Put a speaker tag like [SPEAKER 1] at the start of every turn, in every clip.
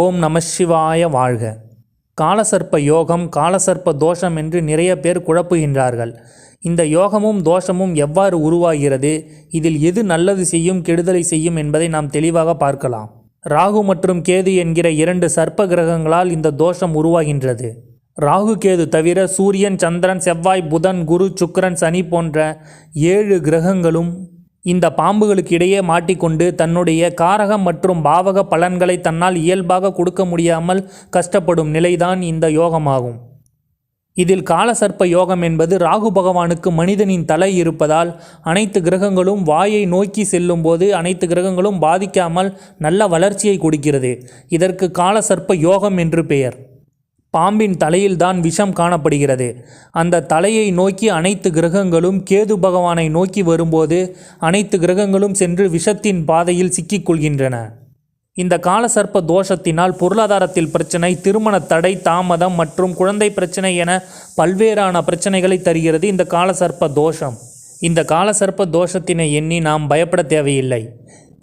[SPEAKER 1] ஓம் நம சிவாய வாழ்க. காலசர்ப்ப யோகம் காலசர்ப்ப தோஷம் என்று நிறைய பேர் குழப்புகின்றார்கள். இந்த யோகமும் தோஷமும் எவ்வாறு உருவாகிறது இதில் எது நல்லது செய்யும் கெடுதலை செய்யும் என்பதை நாம் தெளிவாக பார்க்கலாம். ராகு மற்றும் கேது என்கிற இரண்டு சர்ப்ப கிரகங்களால் இந்த தோஷம் உருவாகின்றது. ராகு கேது தவிர சூரியன் சந்திரன் செவ்வாய் புதன் குரு சுக்கரன் சனி போன்ற ஏழு கிரகங்களும் இந்த பாம்புகளுக்கு இடையே மாட்டிக்கொண்டு தன்னுடைய காரகம் மற்றும் பாவக பலன்களை தன்னால் இயல்பாக கொடுக்க முடியாமல் கஷ்டப்படும் நிலைதான் இந்த யோகமாகும். இதில் காலசர்ப்ப யோகம் என்பது ராகு பகவானுக்கு மனிதனின் தலை இருப்பதால் அனைத்து கிரகங்களும் வாயை நோக்கி செல்லும்போது அனைத்து கிரகங்களும் பாதிக்காமல் நல்ல வளர்ச்சியை கொடுக்கிறது. இதற்கு காலசர்ப்ப யோகம் என்று பெயர். பாம்பின் தலையில்தான் விஷம் காணப்படுகிறது. அந்த தலையை நோக்கி அனைத்து கிரகங்களும் கேது பகவானை நோக்கி வரும்போது அனைத்து கிரகங்களும் சென்று விஷத்தின் பாதையில் சிக்கிக்கொள்கின்றன இந்த காலசர்ப்ப தோஷத்தினால் பொருளாதாரத்தில் பிரச்சனை திருமண தடை தாமதம் மற்றும் குழந்தை பிரச்சனை என பல்வேறான பிரச்சனைகளை தருகிறது இந்த காலசர்ப்ப தோஷம். இந்த காலசர்ப்ப தோஷத்தினை எண்ணி நாம் பயப்பட தேவையில்லை.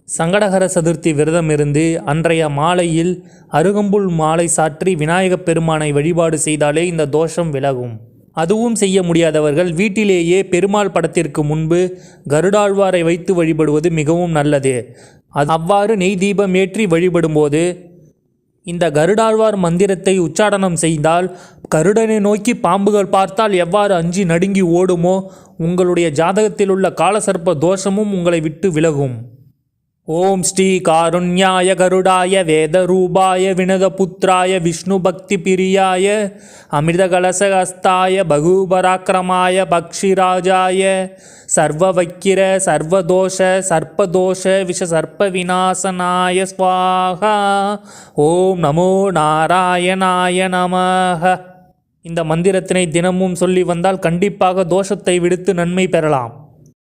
[SPEAKER 1] சங்கடகர சதுர்த்தி விரதம் இருந்து அன்றைய மாலையில் அருகம்புல் மாலை சாற்றி விநாயகப் பெருமானை வழிபாடு செய்தாலே இந்த தோஷம் விலகும். அதுவும் செய்ய முடியாதவர்கள் வீட்டிலேயே பெருமாள் படத்திற்கு முன்பு கருடாழ்வாரை வைத்து வழிபடுவது மிகவும் நல்லது. அது அவ்வாறு நெய் தீபம் ஏற்றி வழிபடும்போது இந்த கருடாழ்வார் மந்திரத்தை உச்சாடனம் செய்தால் கருடனை நோக்கி பாம்புகள் பார்த்தால் எவ்வாறு அஞ்சி நடுங்கி ஓடுமோ உங்களுடைய ஜாதகத்தில் உள்ள காலசர்ப்ப தோஷமும் உங்களை விட்டு விலகும். ஓம் ஸ்ரீ காருண்யாய கருடாய வேதரூபாய வினதபுத்திராய விஷ்ணு பக்தி பிரியாய அமிர்தகலசகஸ்தாய பகுபராக்கிரமாய பக்ஷிராஜாய சர்வவக்கிர சர்வதோஷ சர்ப்பதோஷ விஷ சர்ப்ப விநாசனாய ஸ்வாகா ஓம் நமோ நாராயணாய நமஹ. இந்த மந்திரத்தினை தினமும் சொல்லி வந்தால் கண்டிப்பாக தோஷத்தை விடுத்து நன்மை பெறலாம்.